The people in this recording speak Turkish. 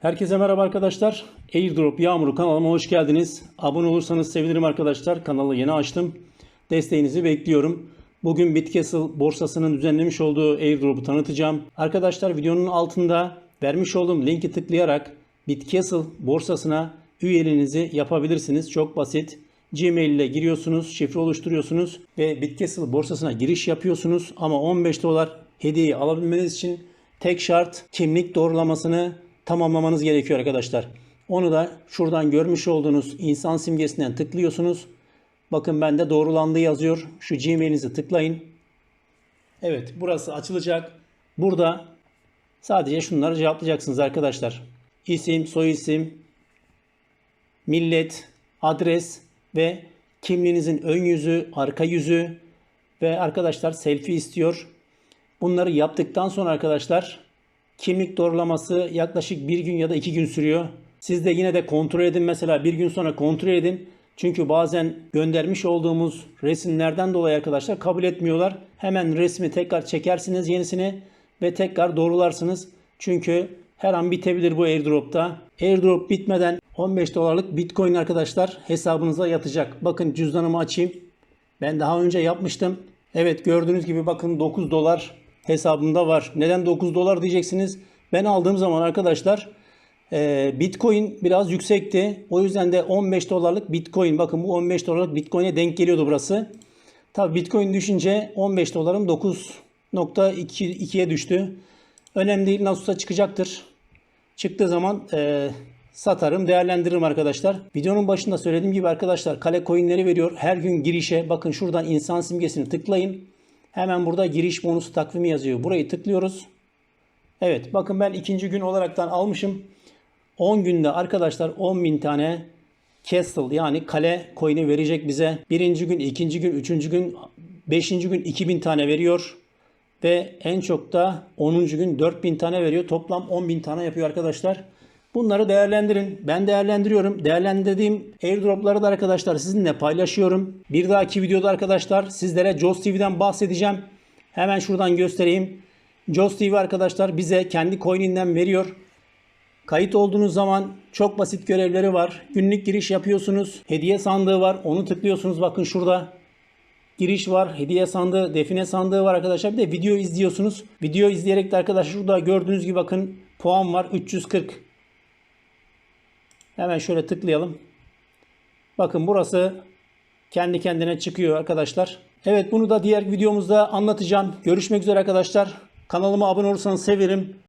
Herkese merhaba arkadaşlar. Airdrop Yağmuru kanalıma hoş geldiniz. Abone olursanız sevinirim arkadaşlar. Kanalı yeni açtım. Desteğinizi bekliyorum. Bugün Bitcastle borsasının düzenlemiş olduğu airdrop'u tanıtacağım. Arkadaşlar videonun altında vermiş olduğum linki tıklayarak Bitcastle borsasına üyeliğinizi yapabilirsiniz. Çok basit. Gmail ile giriyorsunuz, şifre oluşturuyorsunuz ve Bitcastle borsasına giriş yapıyorsunuz. Ama 15 dolar hediyeyi alabilmeniz için tek şart kimlik doğrulamasını tamamlamanız gerekiyor arkadaşlar. Onu da şuradan görmüş olduğunuz insan simgesinden tıklıyorsunuz. Bakın bende doğrulandı yazıyor. Şu Gmail'inizi tıklayın. Evet burası açılacak. Burada sadece şunları cevaplayacaksınız arkadaşlar. İsim, soyisim, millet, adres ve kimliğinizin ön yüzü, arka yüzü ve arkadaşlar selfie istiyor. Bunları yaptıktan sonra arkadaşlar kimlik doğrulaması yaklaşık bir gün ya da iki gün sürüyor. Siz de yine de kontrol edin mesela bir gün sonra kontrol edin. Çünkü bazen göndermiş olduğumuz resimlerden dolayı arkadaşlar kabul etmiyorlar. Hemen resmi tekrar çekersiniz yenisini ve tekrar doğrularsınız. Çünkü her an bitebilir bu airdrop'ta. Airdrop bitmeden 15 dolarlık bitcoin arkadaşlar hesabınıza yatacak. Bakın cüzdanımı açayım. Ben daha önce yapmıştım. Evet gördüğünüz gibi bakın 9 dolar hesabımda var. Neden 9 dolar diyeceksiniz. Ben aldığım zaman arkadaşlar e, Bitcoin biraz yüksekti. O yüzden de 15 dolarlık Bitcoin bakın bu 15 dolarlık Bitcoin'e denk geliyordu burası. Tabi Bitcoin düşünce 15 dolarım 9.2'ye düştü. Önemli değil nasılsa çıkacaktır. Çıktığı zaman e, satarım, değerlendiririm arkadaşlar. Videonun başında söylediğim gibi arkadaşlar kale coinleri veriyor. Her gün girişe bakın şuradan insan simgesini tıklayın. Hemen burada giriş bonusu takvimi yazıyor. Burayı tıklıyoruz. Evet bakın ben ikinci gün olaraktan almışım. 10 günde arkadaşlar 10.000 tane Castle yani kale coin'i verecek bize. Birinci gün, ikinci gün, üçüncü gün, beşinci gün 2000 tane veriyor. Ve en çok da 10. gün 4000 tane veriyor. Toplam 10.000 tane yapıyor arkadaşlar. Bunları değerlendirin. Ben değerlendiriyorum. Değerlendirdiğim airdropları da arkadaşlar sizinle paylaşıyorum. Bir dahaki videoda arkadaşlar sizlere Joss TV'den bahsedeceğim. Hemen şuradan göstereyim. Joss TV arkadaşlar bize kendi coin'inden veriyor. Kayıt olduğunuz zaman çok basit görevleri var. Günlük giriş yapıyorsunuz. Hediye sandığı var. Onu tıklıyorsunuz. Bakın şurada giriş var. Hediye sandığı, define sandığı var arkadaşlar. Bir de video izliyorsunuz. Video izleyerek de arkadaşlar şurada gördüğünüz gibi bakın puan var 340. Hemen şöyle tıklayalım. Bakın burası kendi kendine çıkıyor arkadaşlar. Evet bunu da diğer videomuzda anlatacağım. Görüşmek üzere arkadaşlar. Kanalıma abone olursanız sevinirim.